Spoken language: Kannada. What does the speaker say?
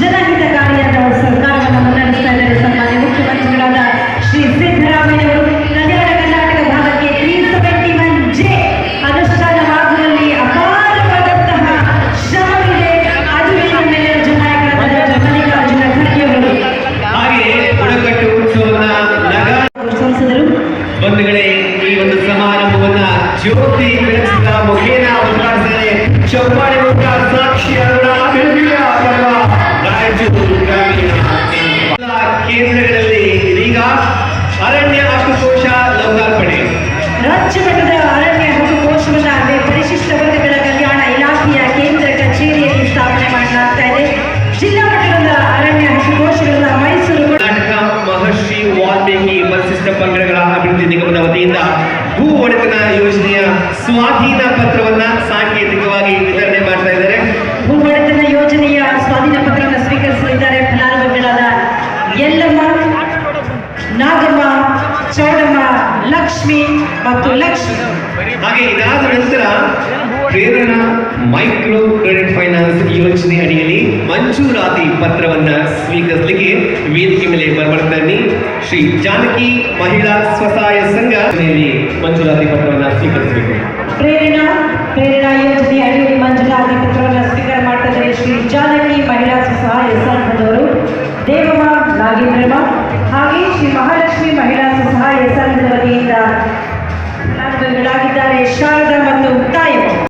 ಜನಹಿತಕಾರಿಯಾದ ಸರ್ಕಾರವನ್ನು ಮುನ್ನಡೆಸ್ತಾ ಇದ್ದಾರೆ. ಸನ್ಮಾನ್ಯ ಮುಖ್ಯಮಂತ್ರಿಗಳಾದ ಶ್ರೀ ಸಿದ್ದರಾಮಯ್ಯವರು ಕಲ್ಯಾಣ ಕರ್ನಾಟಕ ಭಾಗಕ್ಕೆ ತ್ರೀ ಸೆವೆಂಟಿ ಒನ್ ಜೆ ಅನುಷ್ಠಾನವಾಗುವಲ್ಲಿ ಅಪಾರವಾದಂತಹ ಶ್ರಮವಿದೆ ಅದು ನಮ್ಮೆಲ್ಲರ ಜನನಾಯಕರಾದ ಮಲ್ಲಿಕಾರ್ಜುನ ಖರ್ಗೆಯವರು ಹಾಗೆ ಬುಡಕಟ್ಟು ಉತ್ಸವದ ಸಂಸದರು ಬಂಧುಗಳೇ ಈ ಒಂದು ಸಮಾರಂಭವನ್ನ ಜ್ಯೋತಿ ಬೆಳೆಸಿದ ಹಕ್ಕುಕೋಶ ಲೋಕಾರ್ಪಣೆ. ರಾಜ್ಯ ಮಟ್ಟದ ಅರಣ್ಯ ಹಾಗೂ ಕೋಶವನ್ನ ಪರಿಶಿಷ್ಟ ವರ್ಗಗಳ ಕಲ್ಯಾಣ ಇಲಾಖೆಯ ಕೇಂದ್ರ ಕಚೇರಿಯಲ್ಲಿ ಸ್ಥಾಪನೆ ಮಾಡಲಾಗ್ತಾ ಇದೆ. ಜಿಲ್ಲಾ ಮಟ್ಟದ ಅರಣ್ಯ ಹಾಗೂ ಕೋಶಗಳನ್ನ ಮೈಸೂರು ಕರ್ನಾಟಕ ಮಹರ್ಷಿ ವಾಲ್ಮೀಕಿ ಪರಿಶಿಷ್ಟ ಪಂಗಡಗಳ ಅಭಿವೃದ್ಧಿ ನಿಗಮದ ವತಿಯಿಂದ ಭೂ ಒಡೆತನ ಯೋಜನೆಯ ಸ್ವಾಧೀನ ಪತ್ರವನ್ನ ಸಾಂಕೇತಿಕವಾಗಿ ವಿತರಣೆ ಮಾಡ್ತಾ ಇದ್ದಾರೆ ಭೂ ಒಡೆತನ ಯೋಜನೆಯ ಸ್ವಾಧೀನ ಪತ್ರವನ್ನು ಸ್ವೀಕರಿಸಲಿದ್ದಾರೆ ಫಲಾನುಭವಿಗಳಾದ ಯಲ್ಲಮ್ಮ ನಾಗಮ್ಮ ಚೌಡಮ್ಮ ಲಕ್ಷ್ಮಿ ಮತ್ತು ಲಕ್ಷ್ಮಿ. ಹಾಗೆ ಇದಾದ ನಂತರ ಪ್ರೇರಣ ಮೈಕ್ರೋ ಕ್ರೆಡಿಟ್ ಫೈನಾನ್ಸ್ ಯೋಜನೆ ಅಡಿಯಲ್ಲಿ ಮಂಜೂರಾತಿ ಪತ್ರವನ್ನ ಸ್ವೀಕರಿಸಲಿಕ್ಕೆ ವೇದಿಕೆ ಮೇಲೆ ಬರಬರ್ತಾನೆ ಶ್ರೀ ಜಾನಕಿ ಮಹಿಳಾ ಸ್ವಸಹಾಯ ಸಂಘ ಮಂಜೂರಾತಿ ಪತ್ರವನ್ನ ಸ್ವೀಕರಿಸಬೇಕು. ಪ್ರೇರಣಾ ಪ್ರೇರಣಾ ಯೋಜನೆ. விளையாடி